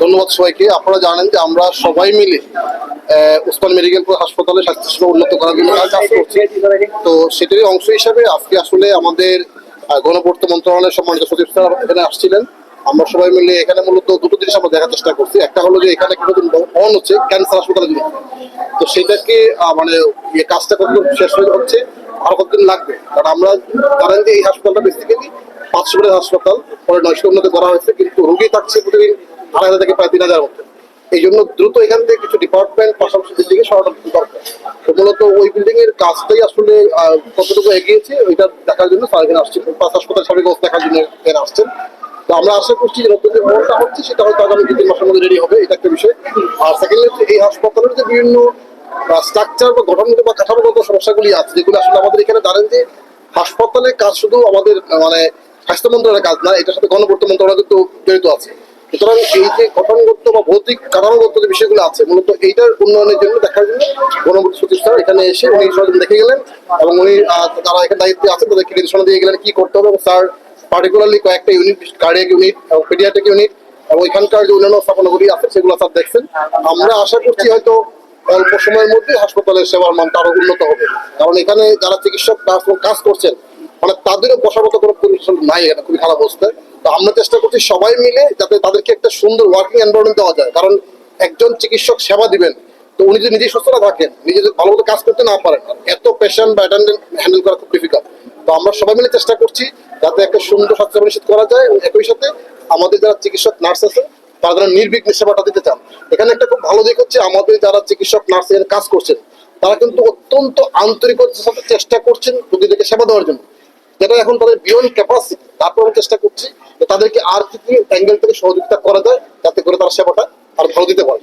ধন্যবাদ সবাইকে। আপনারা জানেন যে আমরা সবাই মিলে আহ, ওসমান মেডিকেল হাসপাতালে স্বাস্থ্যসেবা উন্নত করার জন্য কাজ করছি। তো সেটারই অংশ হিসাবে আজকে আসলে আমাদের গণপূর্ত মন্ত্রণালয়ের সম্মানিত সচিব স্যার এখানে আসছিলেন। আমরা সবাই মিলে এখানে মূলত দুটো জিনিস আমরা দেখার চেষ্টা করছি। একটা হলো যে এখানে নতুন ভবন হচ্ছে ক্যান্সার হাসপাতালের জন্য। তো সেটাকে মানে ইয়ে কাজটা কতদিন শেষ হয়ে হচ্ছে আরও কতদিন লাগবে? কারণ আমরা জানেন যে এই হাসপাতালটা বেসিক্যালি পাঁচশো হাসপাতাল পরে নয়শো উন্নত করা হয়েছে কিন্তু রোগী থাকছে প্রতিদিন আড়াই হাজার থেকে প্রায় তিন হাজার মধ্যে। এই জন্য দ্রুত এখান থেকে কিছু ডিপার্টমেন্ট পাশাপাশি দিকে সরানো দরকার। মূলত ওই বিল্ডিং এর কাজটাই আসলে কতটুকু এগিয়েছে ওইটা দেখার জন্য স্যার এখানে আসছেন। পাঁচ হাসপাতাল অবস্থা দেখার জন্য এখানে আসছেন। তো আমরা আশা করছি যে নতুন যে ভবনটা হচ্ছে, সেটা হয়তো আগামী দু তিন মাসের মধ্যে রেডি হবে, এটা একটা বিষয়। আর সেকেন্ডলি হচ্ছে এই হাসপাতালের যে বিভিন্ন স্ট্রাকচার বা গঠনগত বা কাঠামোগত সমস্যাগুলি আছে, যেগুলো আসলে আমাদের এখানে জানেন যে হাসপাতালের কাজ শুধু আমাদের মানে স্বাস্থ্য মন্ত্রণালয়ের কাজ না, এটার সাথে গণপূর্ত মন্ত্রণালয় কিন্তু জড়িত আছে। সুতরাং এই যে গঠনগত বা ভৌতিক কাঠামোগত যে বিষয়গুলো আছে, মূলত এইটার উন্নয়নের জন্য দেখার জন্য গণপূর্ত সচিব স্যার এখানে এসে উনি সরজম দেখে গেলেন এবং উনি যারা এখানে দায়িত্বে আছেন তাদেরকে নির্দেশনা দিয়ে গেলেন কি করতে হবে স্যার পার্টিকুলারলি কয়েকটা ইউনিট কার্ডিয়াক ইউনিট এবং পেডিয়াট্রিক ইউনিট এবং এখানকার যে অন্যান্য স্থাপনাগুলি আছে সেগুলো স্যার দেখছেন। আমরা আশা করছি হয়তো অল্প সময়ের মধ্যে হাসপাতালের সেবার মানটা আরও উন্নত হবে। কারণ এখানে যারা চিকিৎসক কাজ করছেন মানে তাদেরও বসার মতো কোনো পরিবেশ নাই, এটা খুবই খারাপ অবস্থায় তো আমরা চেষ্টা করছি সবাই মিলে যাতে তাদেরকে একটা সুন্দর ওয়ার্কিং এনভারনমেন্ট দেওয়া যায়। কারণ একজন চিকিৎসক সেবা দিবেন, তো উনি যদি নিজে সুস্থ না থাকেন, নিজে যদি ভালো মতো কাজ করতে না পারেন, এত পেশেন্ট বা অ্যাটেন্ডেন্ট হ্যান্ডেল করা খুব ডিফিকাল্ট তো আমরা সবাই মিলে চেষ্টা করছি যাতে একটা সুন্দর স্বাস্থ্য নিশ্চিত করা যায় এবং একই সাথে আমাদের যারা চিকিৎসক নার্স আছে, তারা যেন নির্বিঘ্নে সেবাটা দিতে চান। এখানে একটা খুব ভালো দিক হচ্ছে, আমাদের যারা চিকিৎসক নার্স এখানে কাজ করছেন, তারা কিন্তু অত্যন্ত আন্তরিকতার সাথে চেষ্টা করছেন রোগীদেরকে সেবা দেওয়ার জন্য। যেটা এখন তাদের বিয়ন্ড ক্যাপাসিটি তারপর আমরা চেষ্টা করছি তাদেরকে আর কি অ্যাঙ্গেল থেকে সহযোগিতা করা যায়, যাতে করে তারা সেবাটা আর ভালো দিতে পারে।